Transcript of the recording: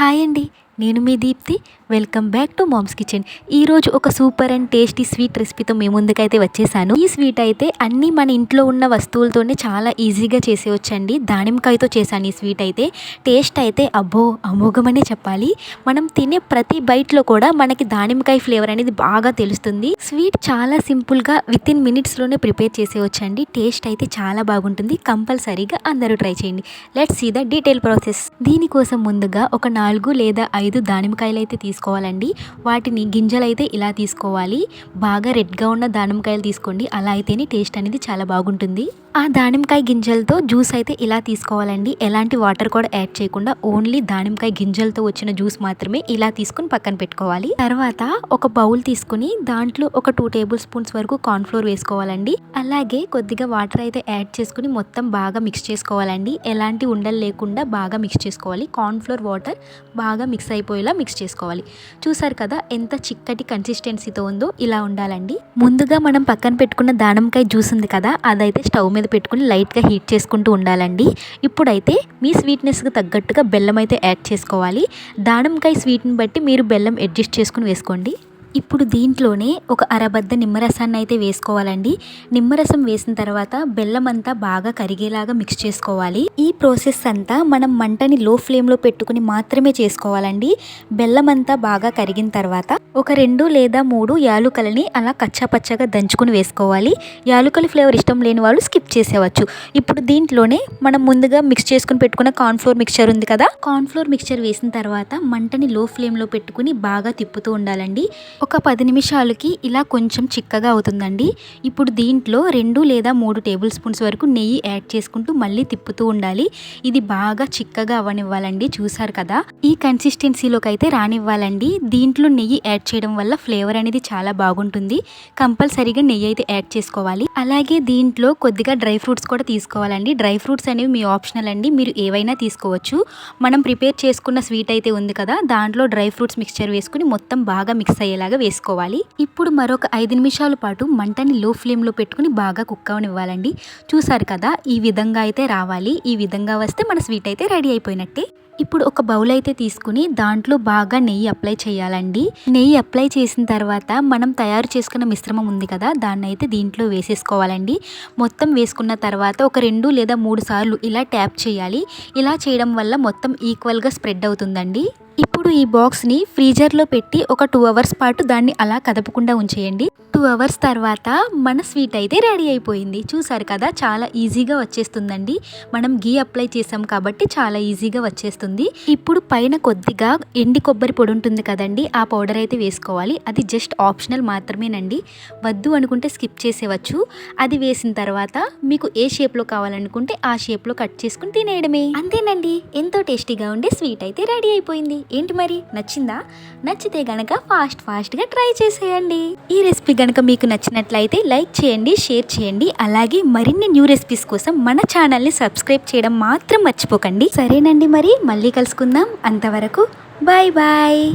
Hi అండి నేను మీ Deepthi. Welcome back to mom's kitchen. ఈరోజు ఒక సూపర్ అండ్ టేస్టీ స్వీట్ రెసిపీతో మీ ముందుకైతే వచ్చేసాను. ఈ స్వీట్ అయితే అన్నీ మన ఇంట్లో ఉన్న వస్తువులతోనే చాలా ఈజీగా చేసేవచ్చండి దానిమ్మకాయతో చేశాను ఈ స్వీట్ అయితే. టేస్ట్ అయితే అబ్బో అమోఘమనే చెప్పాలి. మనం తినే ప్రతి బైట్లో కూడా మనకి దానిమ్మకాయ ఫ్లేవర్ అనేది బాగా తెలుస్తుంది. స్వీట్ చాలా సింపుల్గా విత్ ఇన్ మినిట్స్లోనే ప్రిపేర్ చేసేవచ్చండి టేస్ట్ అయితే చాలా బాగుంటుంది. కంపల్సరీగా అందరూ ట్రై చేయండి. Let's see the detail process. దీనికోసం ముందుగా ఒక నాలుగు లేదా ఐదు దానిమ్మకాయలు అయితే తీసుకోవాలండి. వాటిని గింజలు అయితే ఇలా తీసుకోవాలి. బాగా రెడ్గా ఉన్న దానిమ్మకాయలు తీసుకోండి. అలా అయితేనే టేస్ట్ అనేది చాలా బాగుంటుంది. ఆ దానిమ్మకాయ గింజలతో జ్యూస్ అయితే ఇలా తీసుకోవాలండి. ఎలాంటి వాటర్ కూడా యాడ్ చేయకుండా ఓన్లీ దానిమ్మకాయ గింజలతో వచ్చిన జ్యూస్ మాత్రమే ఇలా తీసుకుని పక్కన పెట్టుకోవాలి. తర్వాత ఒక బౌల్ తీసుకుని దాంట్లో ఒక టూ టేబుల్ స్పూన్స్ వరకు కార్న్ఫ్లోర్ వేసుకోవాలండి. అలాగే కొద్దిగా వాటర్ అయితే యాడ్ చేసుకుని మొత్తం బాగా మిక్స్ చేసుకోవాలండి. ఎలాంటి ఉండలు లేకుండా బాగా మిక్స్ చేసుకోవాలి. కార్న్ఫ్లోర్ వాటర్ బాగా మిక్స్ అయిపోయేలా మిక్స్ చేసుకోవాలి. చూసారు కదా ఎంత చిక్కటి కన్సిస్టెన్సీతో ఉందో ఇలా ఉండాలండి. ముందుగా మనం పక్కన పెట్టుకున్న దానిమ్మకాయ జ్యూస్ ఉంది కదా అదైతే స్టవ్ మీద పెట్టుకుని లైట్గా హీట్ చేసుకుంటూ ఉండాలండి. ఇప్పుడైతే మీ స్వీట్నెస్కి తగ్గట్టుగా బెల్లం అయితే యాడ్ చేసుకోవాలి. దానిమ్మకాయ స్వీట్ని బట్టి మీరు బెల్లం అడ్జస్ట్ చేసుకుని వేసుకోండి. ఇప్పుడు దీంట్లోనే ఒక అరబద్ద నిమ్మరసాన్ని అయితే వేసుకోవాలండి. నిమ్మరసం వేసిన తర్వాత బెల్లం అంతా బాగా కరిగేలాగా మిక్స్ చేసుకోవాలి. ఈ ప్రాసెస్ అంతా మనం మంటని లో ఫ్లేమ్లో పెట్టుకుని మాత్రమే చేసుకోవాలండి. బెల్లం అంతా బాగా కరిగిన తర్వాత ఒక రెండు లేదా మూడు యాలుకలని అలా కచ్చాపచ్చగా దంచుకుని వేసుకోవాలి. యాలుకల ఫ్లేవర్ ఇష్టం లేని వాళ్ళు స్కిప్ చేసేవచ్చు. ఇప్పుడు దీంట్లోనే మనం ముందుగా మిక్స్ చేసుకుని పెట్టుకున్న కార్న్ఫ్లోర్ మిక్చర్ ఉంది కదా? కార్న్ఫ్లోర్ మిక్చర్ వేసిన తర్వాత మంటని లో ఫ్లేమ్లో పెట్టుకుని బాగా తిప్పుతూ ఉండాలండి. ఒక పది నిమిషాలకి ఇలా కొంచెం చిక్కగా అవుతుందండి. ఇప్పుడు దీంట్లో రెండు లేదా మూడు టేబుల్ స్పూన్స్ వరకు నెయ్యి యాడ్ చేసుకుంటూ మళ్ళీ తిప్పుతూ ఉండాలి. ఇది బాగా చిక్కగా అవ్వనివ్వాలండి చూసారు కదా? ఈ కన్సిస్టెన్సీలోకి అయితే రానివ్వాలండి. దీంట్లో నెయ్యి యాడ్ చేయడం వల్ల ఫ్లేవర్ అనేది చాలా బాగుంటుంది. కంపల్సరీగా నెయ్యి అయితే యాడ్ చేసుకోవాలి. అలాగే దీంట్లో కొద్దిగా డ్రై ఫ్రూట్స్ కూడా తీసుకోవాలండి. డ్రై ఫ్రూట్స్ అనేవి మీ ఆప్షనల్ అండి. మీరు ఏవైనా తీసుకోవచ్చు. మనం ప్రిపేర్ చేసుకున్న స్వీట్ అయితే ఉంది కదా దాంట్లో డ్రై ఫ్రూట్స్ మిక్స్చర్ వేసుకుని మొత్తం బాగా మిక్స్ అయ్యేలాగా వేసుకోవాలి. ఇప్పుడు మరొక ఐదు నిమిషాల పాటు మంటని లో ఫ్లేమ్లో పెట్టుకుని బాగా కుక్ అవనివ్వాలండి. చూసారు కదా ఈ విధంగా అయితే రావాలి. ఈ విధంగా వస్తే మన స్వీట్ అయితే రెడీ అయిపోయినట్టే. ఇప్పుడు ఒక బౌల్ అయితే తీసుకుని దాంట్లో బాగా నెయ్యి అప్లై చేయాలండి. నెయ్యి అప్లై చేసిన తర్వాత మనం తయారు చేసుకున్న మిశ్రమం ఉంది కదా దాన్ని అయితే దీంట్లో వేసేసుకోవాలండి. మొత్తం వేసుకున్న తర్వాత ఒక రెండు లేదా మూడు సార్లు ఇలా ట్యాప్ చేయాలి. ఇలా చేయడం వల్ల మొత్తం ఈక్వల్గా స్ప్రెడ్ అవుతుందండి. ఇప్పుడు ఈ బాక్స్ని ఫ్రీజర్లో పెట్టి ఒక టూ అవర్స్ పాటు దాన్ని అలా కదపకుండా ఉంచేయండి. టూ అవర్స్ తర్వాత మన స్వీట్ అయితే రెడీ అయిపోయింది. చూసారు కదా చాలా ఈజీగా వచ్చేస్తుందండి. మనం గీ అప్లై చేసాం కాబట్టి చాలా ఈజీగా వచ్చేస్తుంది. ఇప్పుడు పైన కొద్దిగా ఎండి కొబ్బరి పొడి ఉంటుంది కదండి ఆ పౌడర్ అయితే వేసుకోవాలి. అది జస్ట్ ఆప్షనల్ మాత్రమేనండి. వద్దు అనుకుంటే స్కిప్ చేసేవచ్చు. అది వేసిన తర్వాత మీకు ఏ షేప్లో కావాలనుకుంటే ఆ షేప్లో కట్ చేసుకుని తినేయడమే. అంతేనండి. ఎంతో టేస్టీగా ఉండే స్వీట్ అయితే రెడీ అయిపోయింది. ఏంటి మరి? నచ్చిందా? నచ్చితే గనక ఫాస్ట్ ఫాస్ట్గా ట్రై చేసేయండి. ఈ రెసిపీ గనక మీకు నచ్చినట్లయితే లైక్ చేయండి షేర్ చేయండి. అలాగే మరిన్ని న్యూ రెసిపీస్ కోసం మన ఛానల్ని సబ్స్క్రైబ్ చేయడం మాత్రం మర్చిపోకండి. సరేనండి మరి మళ్ళీ కలుసుకుందాం. అంతవరకు బాయ్ బాయ్.